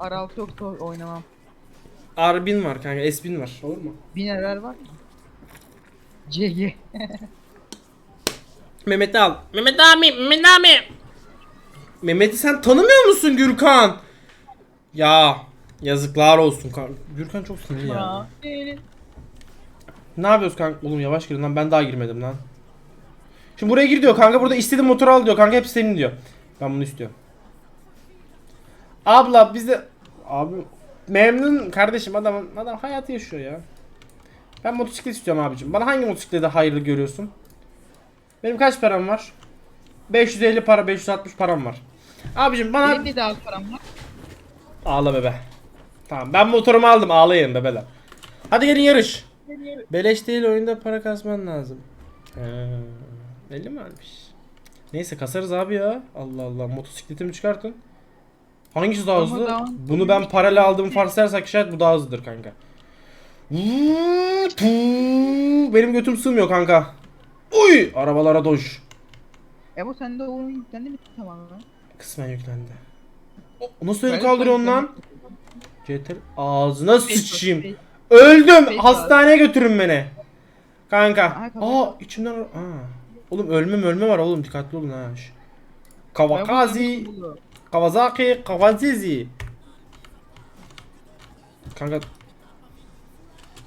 R6 yoksa oynamam. Arbin var kanka, Espin var. Olur mu? Bineler var mı? CG. Mehmet'i al. Mehmet abi, Mehmet abi. Mehmet'i sen tanımıyor musun Gürkan? Ya yazıklar olsun kanka. Gürkan çok sinirli ya. Ne yapıyoruz kanka? Oğlum yavaş girin lan ben daha girmedim lan. Şimdi buraya gir diyor kanka burada istediğin motoru al diyor kanka hepsi senin diyor. Ben bunu istiyorum. Abla bize abi memnun kardeşim adam adam hayatı yaşıyor ya. Ben motosiklet istiyorum abicim. Bana hangi motosiklete hayırlı görüyorsun? Benim kaç param var? 550 para 560 param var. Abicim bana Benim de daha param var. Ağla bebe. Tamam ben motorumu aldım ağlayın bebeler. Hadi gelin yarış. Beleş değil oyunda para kasman lazım. Ee, belli mi almış? Neyse kasarız abi ya. Allah Allah motosikletimi çıkartın. Hangisi daha hızlı? daha- Bunu ben paralel aldığımı varsayarsak şayet bu daha hızlıdır kanka. Benim götüm sığmıyor kanka. Uy! Arabalara doş. Emo sende oyun yüklendi mi tamamen? Kısmen yüklendi. O, nasıl öyle kaldırıyorsun lan? CTR ağzına sıçayım. Öldüm. Hastaneye götürün beni. Kanka. Aa içimden aa. Oğlum ölme ölme var oğlum dikkatli olun ha. Şş. Kawasaki, Kawazizi. Kanka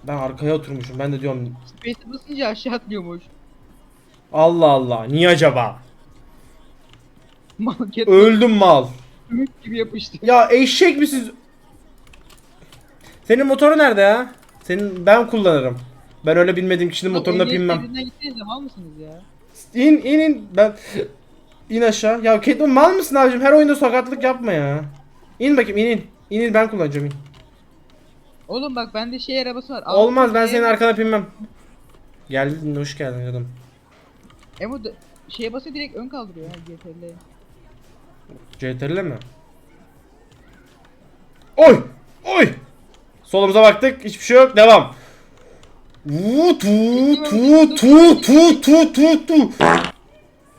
ben arkaya oturmuşum. Ben de diyorum Space'e basınca aşağı atlıyormuş. Allah Allah. Niye acaba? Market Öldüm mal. ümit gibi yapıştı. Ya eşek misiniz? Senin motoru nerede ya? Senin ben kullanırım. Ben öyle bilmediğim kişinin motoruna binmem. Gittiniz de mal mısınız ya? İn in in ben in aşağı. Ya Kedon mal mısın abicim? Her oyunda sakatlık yapma ya. İn bakayım in in. İn in ben kullanacağım in. Oğlum bak bende şey arabası var. Olmaz ben senin arkana binmem. Geldin hoş geldin canım. Emo şeye basıyor direkt ön kaldırıyor ha GTR'le. CTRL mi? Oy! Oy! Solumuza baktık. Hiçbir şey yok. Devam. Tu tu tu tu tu tu tu.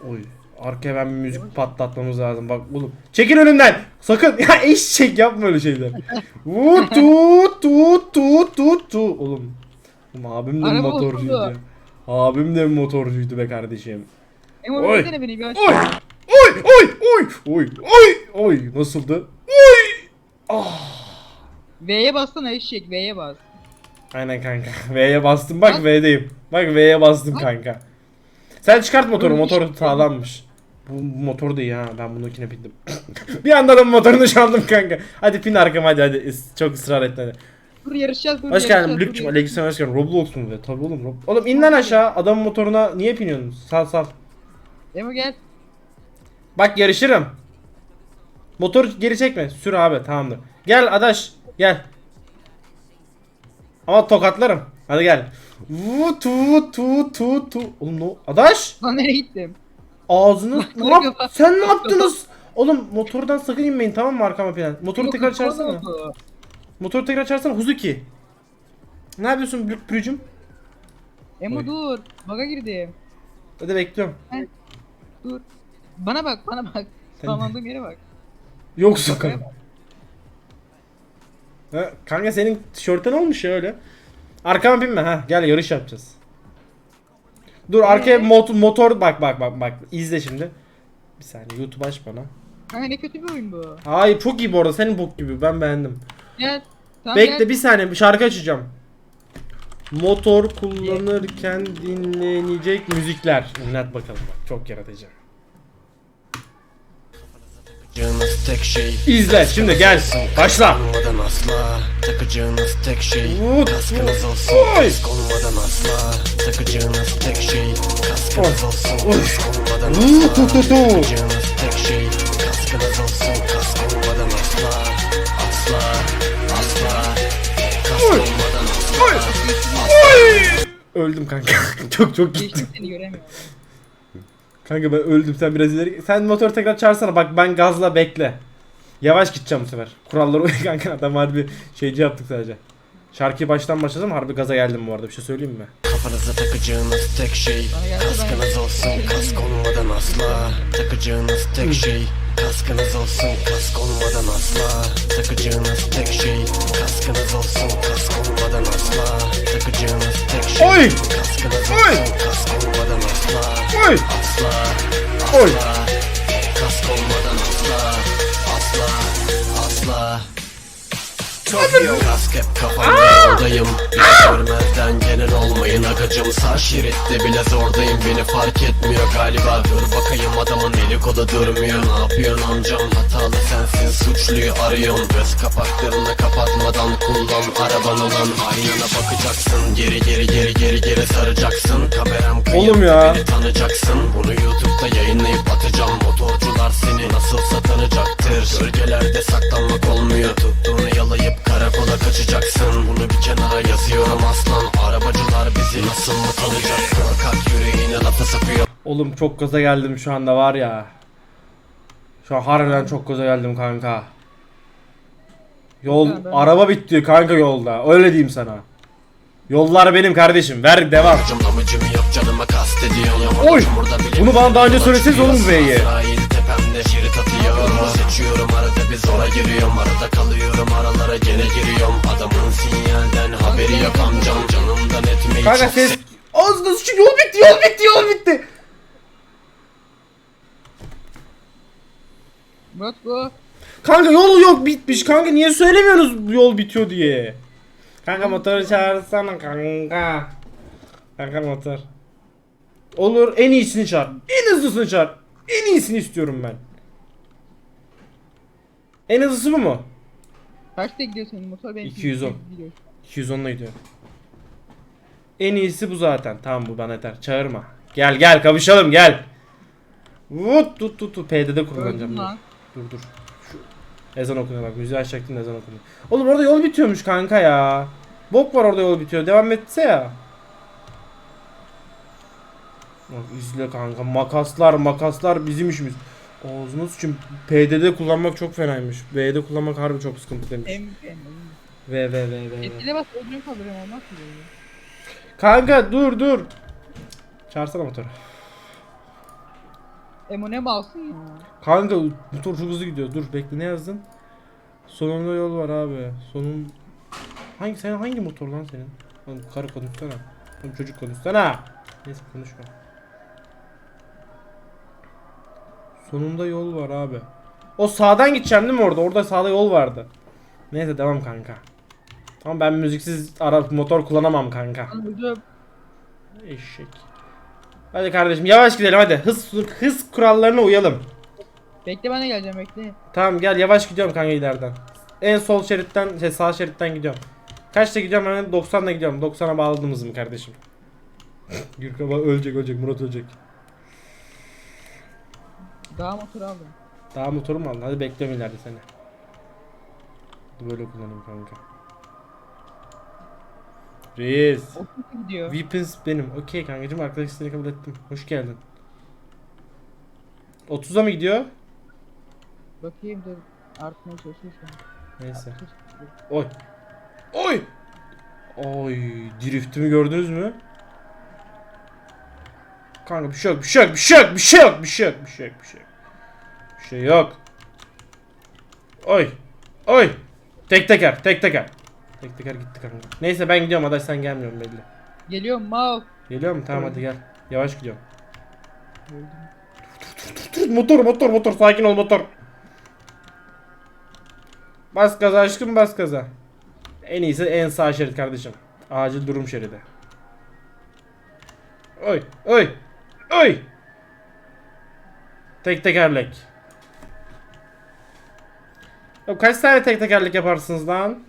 Oy. Arkaya ben bir müzik patlatmamız lazım. Bak oğlum. Çekil önümden. Sakın. Ya eşek yapma öyle şeyler. Vuu tu tu tu tu tu. Oğlum. Oğlum abim de Araba motorcuydu. Abim de motorcuydu be kardeşim. Oy. beni aç. Oy! Oy! Oy! Oy! Oy! Oy! Oy! Nasıldı? Oy! V'ye bassana eşek V'ye bas. Aynen kanka. V'ye bastım. Bak. V'deyim. Bak V'ye bastım kanka. Sen çıkart motoru. Motor işte- sağlammış. Bu, motor da iyi ha. Ben bununkine bindim. bir anda da motorunu çaldım kanka. Hadi pin arkama hadi hadi. Çok ısrar etme hadi. Dur yarışacağız dur Hoş yarışacağız, geldin dur, Lükçüm. Aleykümselam hoş geldin. Roblox mu be? Tabii oğlum. Rob- Oğlum in lan aşağı. Adamın motoruna niye biniyorsun? Sal sal. Emo gel. Bak yarışırım. Motor geri çekme. Sür abi tamamdır. Gel adaş gel. Ama tokatlarım. Hadi gel. Vu tu tu tu tu. Oğlum no. Adaş Lan nereye gittim? Ağzını ne yap? Sen ne yaptınız? Oğlum motordan sakın inmeyin tamam mı arkama plan. Motoru Yok, tekrar yok, açarsana. Motoru tekrar açarsana Huzuki. Ne yapıyorsun Brü- Brücüm? Emo Oy. dur. Baga girdim. Hadi bekliyorum. Dur. Bana bak bana bak. Sen- Tamamlandığım yere bak. Yoksa kanka. Ha, kanka senin tişörtün olmuş ya öyle. Arkama binme ha. Gel yarış yapacağız. Dur arkaya mot- motor bak bak bak bak izle şimdi. Bir saniye YouTube aç bana. Kanka ne kötü bir oyun bu. Hayır çok iyi bu arada senin bok gibi ben beğendim. Gel. Tamam Bekle gel. bir saniye bir şarkı açacağım. Motor kullanırken dinlenecek müzikler. Dinlet bakalım bak çok yaratıcı. Takacağınız tek şey İzle şimdi gel başla. olmadan asla. Takacağınız tek şey Kaskınız olsun. Oy. Kask olmadan asla. Takacağınız tek şey Kaskınız olsun. Kask olmadan asla. Takacağınız tek şey Kaskınız olsun. Kask olmadan asla. Asla. Asla. Kask olmadan asla. Öldüm kanka. çok çok gittim. Seni göremiyorum. Kanka ben öldüm sen biraz ileri. Sen motor tekrar çağırsana bak ben gazla bekle. Yavaş gideceğim bu sefer. Kurallara uy kanka adam harbi şeyci yaptık sadece. Şarkıyı baştan başladım harbi gaza geldim bu arada bir şey söyleyeyim mi? Kafanıza takacağınız tek şey Kaskınız olsun kask olmadan asla Takacağınız tek şey Kaskınız olsun kask olmadan asla Takacağınız tek şey Kaskınız olsun kask olmadan asla Takacağınız tek şey Oy! Kaskınız Oy! olsun kask olmadan asla Oy! Asla Oy! Asla Kask olmadan asla Asla Asla Tokyo Kask hep kafamda yoldayım Bizi görmezden gelen olmayın. Agacım Sağ şeritte bile zordayım. Beni fark etmiyor galiba. Dur bakayım adamın kolu durmuyor Ne yapıyorsun amcam hatalı sensin Suçluyu arıyorsun. Göz kapaklarını kapatmadan kullan Araban olan aynana bakacaksın. Geri geri geri geri geri saracaksın. Kameram kayıp Oğlum ya. beni tanıyacaksın Bunu YouTube'da yayınlayıp atacağım. Motorcular seni nasılsa tanıyacaktır Gölgelerde saklanmak olmuyor. Tuttuğunu yalayıp karakola kaçacaksın. Bunu bir kenara yazıyorum aslan. Arabacılar bizi nasıl mı tanıyacak? Korkak yüreğine lafı sokuyor Oğlum çok gaza geldim şu anda var ya. Şu an harbiden çok gaza geldim kanka. Yol ben- araba bitti kanka yolda. Öyle diyeyim sana. Yollar benim kardeşim. Ver devam. Oy! Bunu bana daha önce söyleseniz atıyor Yolumu seçiyorum arada bir zora giriyorum Arada kalıyorum aralara gene giriyorum Adamın sinyalden haberi yok amcam Canımdan etmeyi Kanka ses Ağzına sıçayım yol bitti yol bitti yol bitti. Murat bu. Kanka yol yok bitmiş kanka niye söylemiyorsunuz yol bitiyor diye. Kanka motoru çağırsana kanka. Kanka motor. Olur en iyisini çağır. En hızlısını çağır. En iyisini istiyorum ben. En hızlısı bu mu? Kaçta gidiyor senin motor? Benim 210. gidiyor. 210'la gidiyor. En iyisi bu zaten. Tamam bu bana yeter. Çağırma. Gel gel kavuşalım gel. Vut tut tut tut. PD'de kullanacağım. Öldüm lan. Dur. dur. Şu ezan okunuyor bak. Müziği açacaktım ezan okunuyor. Oğlum orada yol bitiyormuş kanka ya. Bok var orada yol bitiyor. Devam etse ya. Bak izle kanka. Makaslar makaslar bizim işimiz. Ağzını sıçayım. PD'de kullanmak çok fenaymış. V'de kullanmak harbi çok sıkıntı demiş. Em em. V V V V. Etkile bas öldürüm kaldırıyorum böyle? Kanka dur dur. Çağırsana motoru. Emo ne balsın ya? Kanka motor çok hızlı gidiyor. Dur bekle ne yazdın? Sonunda yol var abi. Sonun hangi sen hangi motor lan senin? Lan karı konuşsana. Lan çocuk konuşsana. Neyse konuşma. Sonunda yol var abi. O sağdan gideceğim değil mi orada? Orada sağda yol vardı. Neyse devam kanka. Tamam ben müziksiz ara motor kullanamam kanka. Öldüm. Eşek. Hadi kardeşim yavaş gidelim hadi. Hız hız kurallarına uyalım. Bekle ben de geleceğim bekle. Tamam gel yavaş gidiyorum kanka ileriden. En sol şeritten şey sağ şeritten gidiyorum. Kaçta gidiyorum ben 90'la gidiyorum. 90'a bağladınız mı kardeşim? Gürkan ölecek ölecek Murat ölecek. Daha motor aldım. Daha motorum mu aldın? Hadi bekliyorum ileride seni. Böyle kullanayım kanka. Reis. O gidiyor. Weapons benim. Okey kankacım arkadaş isteğini kabul ettim. Hoş geldin. 30'a mı gidiyor? Bakayım dur. Artmaya çalışıyor şu an. Neyse. Oy. Oy. Oy. Driftimi gördünüz mü? Kanka bir şey yok, bir şey yok, bir şey yok, bir şey yok, bir şey yok, bir şey yok, bir şey yok. Bir şey yok. Oy. Oy. Tek teker, tek teker. Tek teker gitti kanka. Neyse ben gidiyorum adaş sen gelmiyorsun belli. Geliyorum mal. Geliyor mu? Tamam hadi gel. Yavaş gidiyorum. Öldüm. Motor motor motor sakin ol motor. Bas gaza aşkım bas gaza. En iyisi en sağ şerit kardeşim. Acil durum şeridi. Oy oy oy. Tek tekerlek. Ya kaç tane tek tekerlek yaparsınız lan?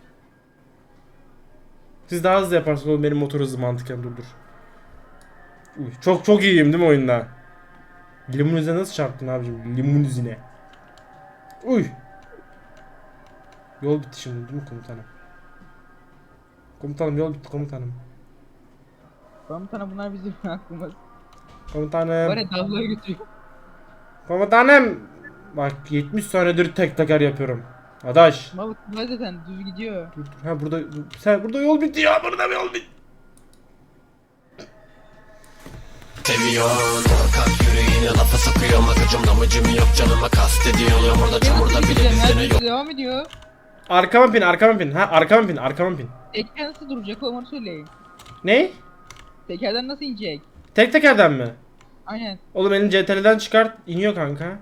Siz daha hızlı yaparsınız oğlum benim motor hızlı mantıken dur dur. Uy, çok çok iyiyim değil mi oyunda? Limunize nasıl çarptın abicim? Limunizine. Uy. Yol bitti şimdi değil mi komutanım? Komutanım yol bitti komutanım. Komutanım bunlar bizim aklımız. Komutanım. Ya dağlara götürüyor. Komutanım. Bak 70 senedir tek teker yapıyorum. Adaş. Balık var zaten düz gidiyor. Dur dur. Ha burada sen burada yol bitiyor. Burada bir yol bit. Seviyorsun Korkak yüreğine lafa sokuyorum Akıcım damacım yok canıma kastediyorsun Yağmurda çamurda bile bizde ne yok Devam ediyor. Arkama pin, arkama pin. Ha arkama pin, arkama pin. Teker nasıl duracak oğlum onu söyleyin. Ne? Tekerden nasıl inecek? Tek tekerden mi? Aynen. Oğlum elini CTRL'den çıkart, iniyor kanka.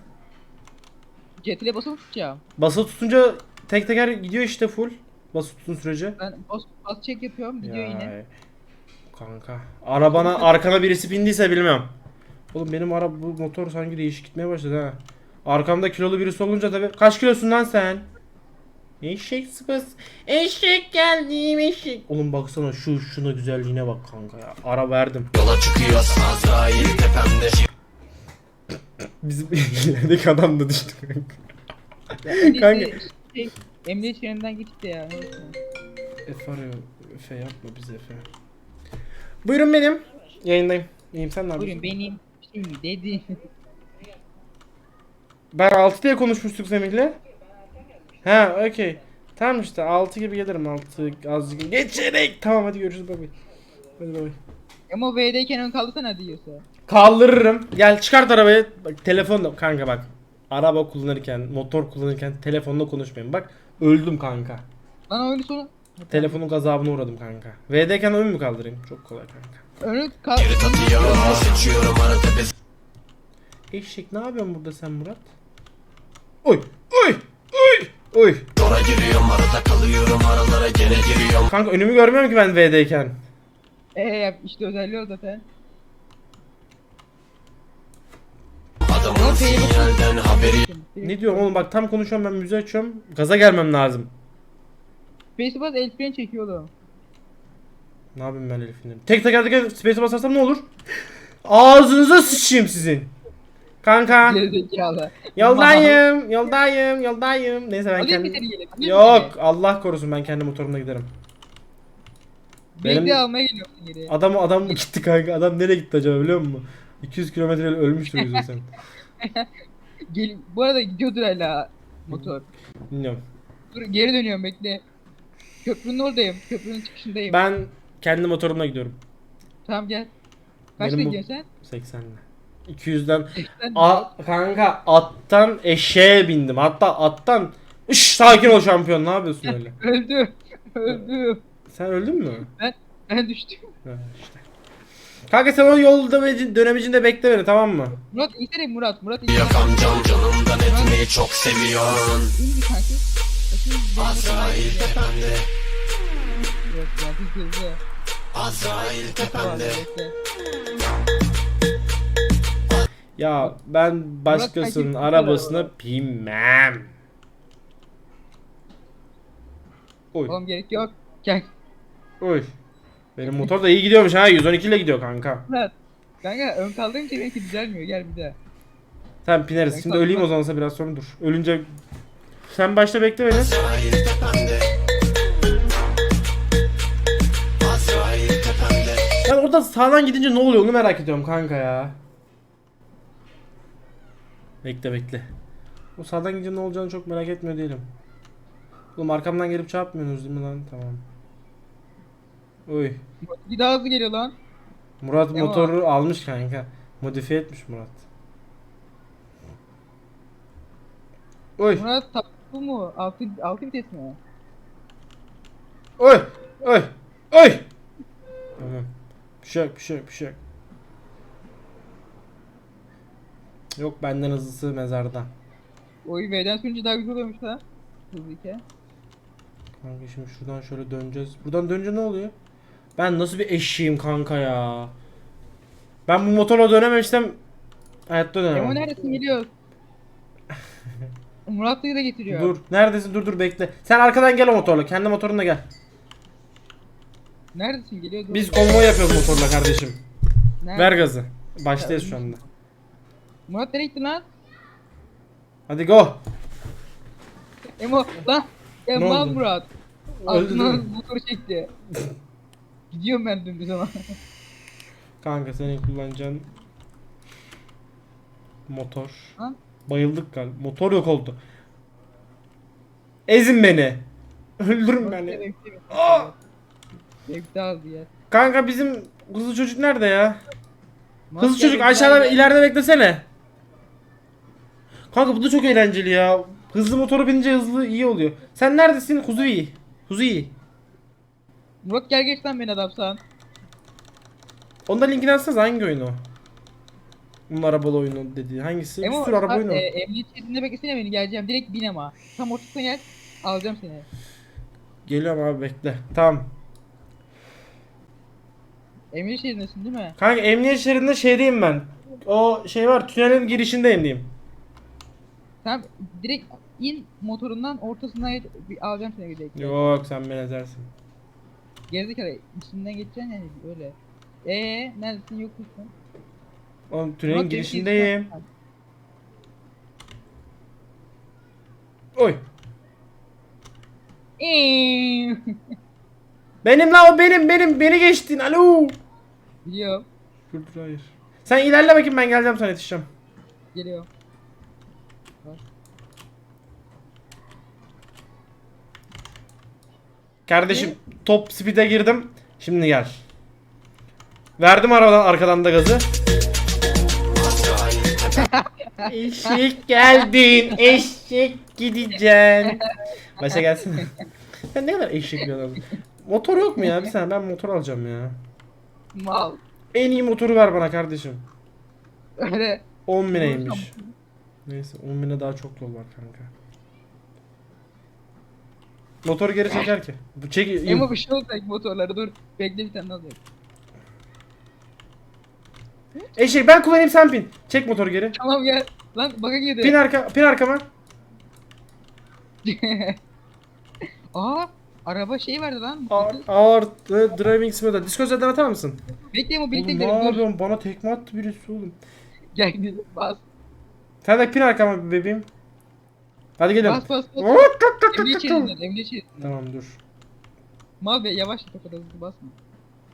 CTRL'e basılı tutacağım. Basılı tutunca tek teker gidiyor işte full. Basılı tutun sürece. Ben bas, bas çek yapıyorum gidiyor yine. Ya, Kanka. Arabana arkana birisi bindiyse bilmem. Oğlum benim araba bu motor sanki değişik gitmeye başladı ha. Arkamda kilolu birisi olunca tabi. Kaç kilosun lan sen? Eşek sıpası. Eşek geldim eşek. Oğlum baksana şu şuna güzelliğine bak kanka ya. Ara verdim. Yola çıkıyoruz Azrail tepemde Bizim ilerideki adam da düştü kanka. Emniyet- Kanka. Şey, emniyet şeridinden gitti ya. Efe arıyor. Efe yapma bize Efe. Buyurun benim. Yayındayım. İyiyim sen ne yapıyorsun? Buyurun benim şey dedi. Ben 6 diye konuşmuştuk Semih'le. Ha okey. Tamam işte 6 gibi gelirim 6 azıcık geçerek. Tamam hadi görüşürüz bay bay. Hadi bay bay. Ama V'deyken ön kaldırsana diyorsa. Kaldırırım. Gel çıkart arabayı. Bak telefonla kanka bak. Araba kullanırken, motor kullanırken telefonla konuşmayın. Bak öldüm kanka. Lan öyle sonra. Telefonun gazabına uğradım kanka. V'deyken ön mü kaldırayım? Çok kolay kanka. Önü kal... Eşek ne yapıyorsun burada sen Murat? Oy oy oy oy. Zora giriyorum arada kalıyorum aralara gene giriyorum Kanka önümü görmüyorum ki ben V'deyken. Eee işte özelliği o zaten. Adamın sinyalden haberi Ne diyorum oğlum bak tam konuşuyorum ben müziği açıyorum. Gaza gelmem lazım. Space'e bas el freni çekiyor oğlum. Ne yapayım ben Elif'in? Tek teker space'e basarsam ne olur? Ağzınıza sıçayım sizin. Kanka. Gerizekalı. Yoldayım, yoldayım, yoldayım. Neyse ben Alayım bir kendim... gelip. Yok. Allah korusun ben kendi motorumla giderim. Beni benim- de almaya geliyorsun geri. Adam adam mı gitti kanka? Adam nereye gitti acaba biliyor musun? 200 kilometre ölmüştür yüzün sen. Gel, bu arada gidiyordur hala motor. Bilmiyorum. Dur geri dönüyorum bekle. Köprünün oradayım. Köprünün çıkışındayım. Ben kendi motorumla gidiyorum. Tamam gel. Kaçta Benim bu- gidiyorsun sen? 80'le. 200'den Sen A kanka attan eşeğe bindim. Hatta attan Iş sakin ol şampiyon. Ne yapıyorsun öyle? Öldü. Öldü. Sen öldün mü? Ben düştüm. Ha, işte. Kanka sen o yolda ve dönemecinde bekle beni tamam mı? Murat insene Murat. Murat insene. Yok amcam canımdan etmeyi çok İyi. Bakayım, Azrail tepemde Yok. Azrail tepemde. Ya ben başkasının Murat, arabasına binmem. Oy Oğlum gerek yok. Gel. oy. Benim motor da iyi gidiyormuş ha 112 ile gidiyor kanka. Murat. Kanka ön kaldırınca belki düzelmiyor. Gel bir daha. Sen pineriz. Ben Şimdi öleyim o zamansa biraz sonra dur. Ölünce sen başta bekle beni. Ben orada sağdan gidince ne oluyor onu merak ediyorum kanka ya. Bekle bekle. O sağdan gidince ne olacağını çok merak etmiyor değilim. Oğlum arkamdan gelip çarpmıyorsunuz değil mi lan? Tamam. Oy. Bir daha hızlı geliyor lan. Murat Ne motoru almış kanka. Modifiye etmiş Murat. Oy. Murat bu mu? Altı, altı vites mi? Oy. Oy. Oy. Tamam. Bir şey yok, bir şey yok, bir şey yok. Yok benden hızlısı mezarda. Oy V'den sürünce daha güzel oluyormuş ha. Hızlıyken. Kanka şimdi şuradan şöyle döneceğiz. Buradan dönünce ne oluyor? Ben nasıl bir eşeğim kanka ya. Ben bu motorla dönememişsem hayatta Emo dönemem. neredesin geliyor. Murat'ı da getiriyor. Dur. Neredesin? Dur dur bekle. Sen arkadan gel o motorla. Kendi motorunla gel. Neredesin geliyor? Dur. Biz konvoy yapıyoruz motorla kardeşim. Nerede? Ver gazı. Baştayız şu anda. Murat nereye gitti lan? Hadi go. Emo lan. Ya mal? Murat. Mi? motoru çekti. Gidiyorum ben dümdüz ama. Kanka senin kullanacağın motor. Ha? Bayıldık galiba. Motor yok oldu. Ezin beni. Öldürün beni. Bekle. Aa! Aldı ya. Kanka bizim hızlı çocuk nerede ya? Hızlı çocuk bekle aşağıda aldı. ileride beklesene. Kanka bu da çok eğlenceli ya. Hızlı motoru binince hızlı iyi oluyor. Sen neredesin? Huzuyi. Huzuyi. Murat gel geç lan beni adamsan. Onda linkini atsanız hangi oyun o? Bunun arabalı oyunu dedi. Hangisi? Bir Emo, sürü araba oyunu e, emniyet şeridinde beklesene beni geleceğim. Direkt bin ama. Tam ortasına gel. Alacağım seni. Geliyorum abi bekle. Tamam. Emniyet şeridindesin değil mi? Kanka emniyet şeridinde şeydeyim ben. O şey var tünelin girişindeyim diyeyim. Tamam direkt in motorundan ortasından geç. Bir alacağım seni direkt. Yok sen beni ezersin. Gerizekalı içinden geçeceksin yani öyle. Eee neredesin yok musun? Oğlum tünelin Murat, girişindeyim. izle. Oy. Eee. Benim la o benim benim beni geçtin alo. Biliyorum. Dur dur hayır. Sen ilerle bakayım ben geleceğim sana yetişeceğim. Geliyor. Kardeşim top speed'e girdim. Şimdi gel. Verdim arabadan arkadan da gazı. eşek geldin. Eşek gideceksin. Başa gelsin. Sen ne kadar eşek bir adamsın. Motor yok mu ya? Bir saniye ben motor alacağım ya. Mal. En iyi motoru ver bana kardeşim. Öyle. 10 bineymiş. Neyse 10 bine daha çok yol var kanka. Motoru geri çeker ki. Bu çek Emo bir şey olacak motorları dur. Bekle bir tane daha olacak. Eşek ben kullanayım sen bin. Çek motoru geri. Tamam gel. Lan baka girdi. Pin arka pin arkama. Aa araba şey verdi lan. Ağır, ağır e, driving simulator. Disco zaten atar mısın? Bekle Emo birlikte ne gidelim dur. yapıyorsun? Bana tekme attı birisi oğlum. Gel gidelim bas. Sen de pin arkama bebeğim. Hadi gelin. Bas bas bas. Hop, tık, tık, tık, Emniyet tık. şeridinden emniyet şeridinden. Tamam dur. Be yavaş o kadar hızlı basma.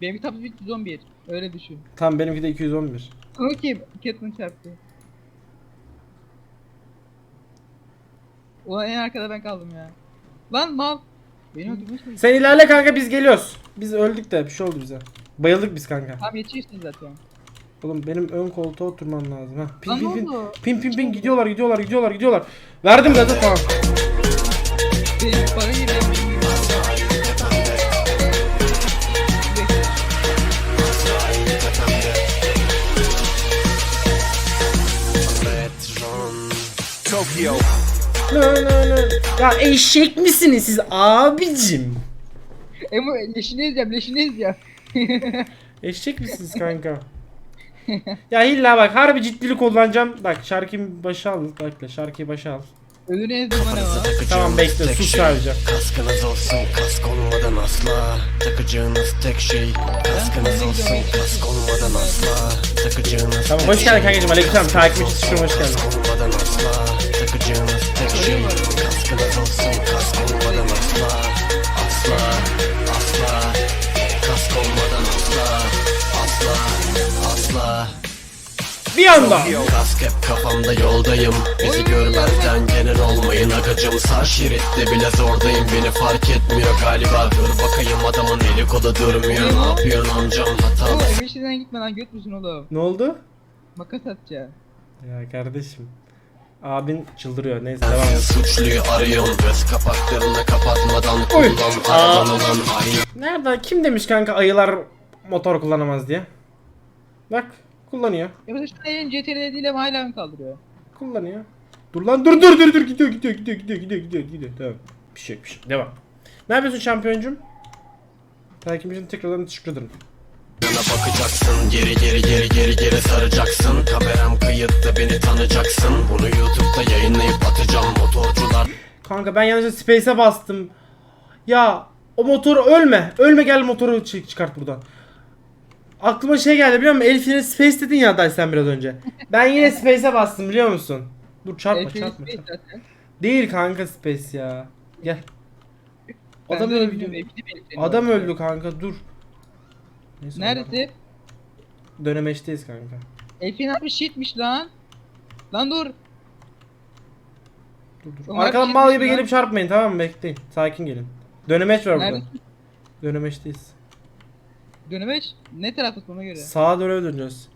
Benim kitap 311. Öyle düşün. Tamam benimki de 211. O kim? Catman çarptı. Ulan en arkada ben kaldım ya. Lan mal. Beni öldürmeye çalışıyor. Sen ilerle kanka biz geliyoruz. Biz öldük de bir şey oldu bize. Bayıldık biz kanka. Tamam yetişirsiniz zaten. Oğlum benim ön koltuğa oturmam lazım ha. Pin Lan pin pin. oldu? Pin pin pin gidiyorlar gidiyorlar gidiyorlar gidiyorlar. Verdim gazı tamam. Benim para Tokyo Nö, nö, nö. Ya eşek misiniz siz abicim? Emo leşini izleyeceğim leşini izleyeceğim. Eşek misiniz kanka? ya illa bak harbi ciddilik kullanacağım. Bak şarkıyı başa al. Bekle şarkıyı başa al. Ölünü ezdim bana var. Tamam, bekle, sus şey, sadece. Kaskınız olsun kask olmadan asla Takacağınız tek şey Kaskınız olsun kask olmadan asla Takacağınız Tamam tek hoş geldin şey, kankacım. Aleykümselam. Takipçi çıkıyorum hoş geldin. Kask olmadan asla Takacağınız tek şey Kaskınız olsun kask olmadan Asla Asla Bir anda. Kask hep kafamda yoldayım Bizi görmezden genel olmayın agacım Sağ şeritte bile zordayım Beni fark etmiyor galiba Dur bakayım adamın eli kolu durmuyor Ne yapıyorsun amcam hata Oğlum şeridinden gitme lan göt müsün oğlum? Ne oldu? Makas atacağım. Ya kardeşim. Abin çıldırıyor. Neyse devam et. Suçluyu arıyorum Göz kapaklarını kapatmadan Oy. kullan Aa. Aynı Nerede? Kim demiş kanka ayılar motor kullanamaz diye? Bak kullanıyor. Ya şu an elin CTRL ama hala ön kaldırıyor. Kullanıyor. Dur lan dur dur dur dur gidiyor gidiyor gidiyor gidiyor gidiyor gidiyor gidiyor. Tamam. Bir şey bir şey. Devam. Ne yapıyorsun şampiyoncum? Takipçinin tekrardan teşekkür ederim. Yana bakacaksın Geri geri geri geri geri saracaksın Kameram kayıtta beni tanıyacaksın Bunu YouTube'da yayınlayıp atacağım Motorcular Kanka ben yanlışlıkla space'e bastım. Ya o motor ölme. Ölme gel motoru çık çıkart buradan. Aklıma şey geldi biliyor musun? El freni space dedin ya Day sen biraz önce. Ben yine space'e bastım biliyor musun? Dur çarpma El freni çarpma. space çarpma. zaten. Değil kanka space ya. Gel. Adam de öldü. benim freni Adam var. öldü kanka dur. Neyse, Neresi? Allah- Dönemeçteyiz kanka. El freni 60 shitmiş lan. Lan dur. Dur dur. Onlar Arkadan mal gibi değil gelip çarpmayın tamam mı? Bekleyin. Sakin gelin. Dönemeç var burada. Neredesin? Dönemeçteyiz. Dönemeç ne tarafta ona göre? Sağa doğru döneceğiz.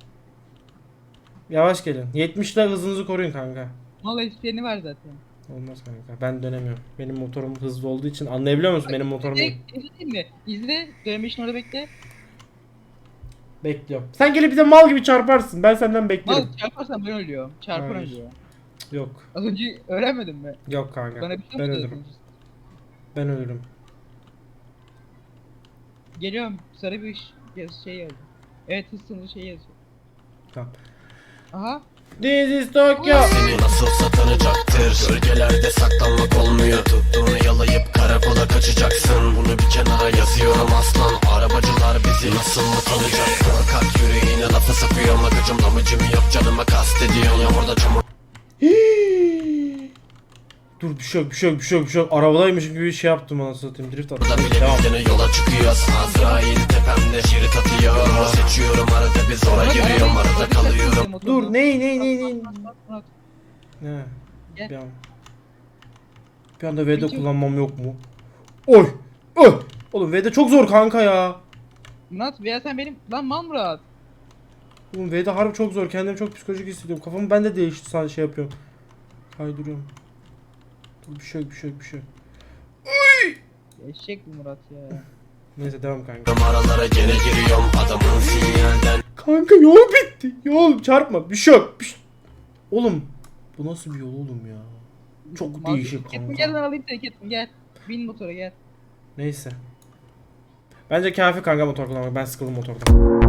Yavaş gelin. 70 ile hızınızı koruyun kanka. Mal espreni var zaten. Olmaz kanka. Ben dönemiyorum. Benim motorum hızlı olduğu için anlayabiliyor musun benim motorum? İzle mi? İzle. Dönemeçin orada bekle. Bekliyorum. Sen gelip bize mal gibi çarparsın. Ben senden beklerim. Mal çarparsan ben ölüyorum. Çarpan Hayır. ölüyor. Yok. Az önce öğrenmedin mi? Yok kanka. Bana bir şey ben ölürüm. Ben ölürüm. Geliyorum. Sarı bir yaz- şey yazıyor. Evet hız sınırı şey yazıyor. Tamam. Aha. This is Tokyo. Seni nasılsa tanıcaktır Bölgelerde saklanmak olmuyor Tuttuğunu yalayıp karakola kaçacaksın Bunu bir kenara yazıyorum aslan Arabacılar bizi nasıl mı tanıyacak Korkak yüreğine lafı sıkıyor Magacım lamıcım yok canıma kastediyor Yağmurda çamur Dur bir şey yok bir şey yok bir şey yok bir şey yok. Arabadaymışım gibi bir şey yaptım anasını satayım. Drift attım. da bile Devam. bildiğine yola çıkıyoruz Azrail tepemde şerit atıyor Seçiyorum arada bir zora giriyorum arabayı- Arada kalıyorum. Dur ney ney ney ney. Bas, bas. Ne? Gel. Bir an. Bir anda V'de Peki. kullanmam yok mu? Oy! Oy! Oğlum V'de çok zor kanka ya. Murat veya sen benim... Lan mal Murat. Oğlum V'de harbi çok zor. Kendimi çok psikolojik hissediyorum. Kafamı ben de değişti sana şey yapıyorum. Kaydırıyorum. Dur bir şey yok bir şey yok bir şey yok. Eşek bu Murat ya. Neyse devam kanka. Aralara gene giriyorum Adamın sinyalden Kanka yol bitti. Yol çarpma. Bir şey yok. Bir şey- Oğlum bu nasıl bir yol oğlum ya? Çok Mal- değişik kanka. gel ben alayım seni Kettin gel. Bin motora gel. Neyse. Bence kafi kanka motor kullanmak. Ben sıkıldım motordan.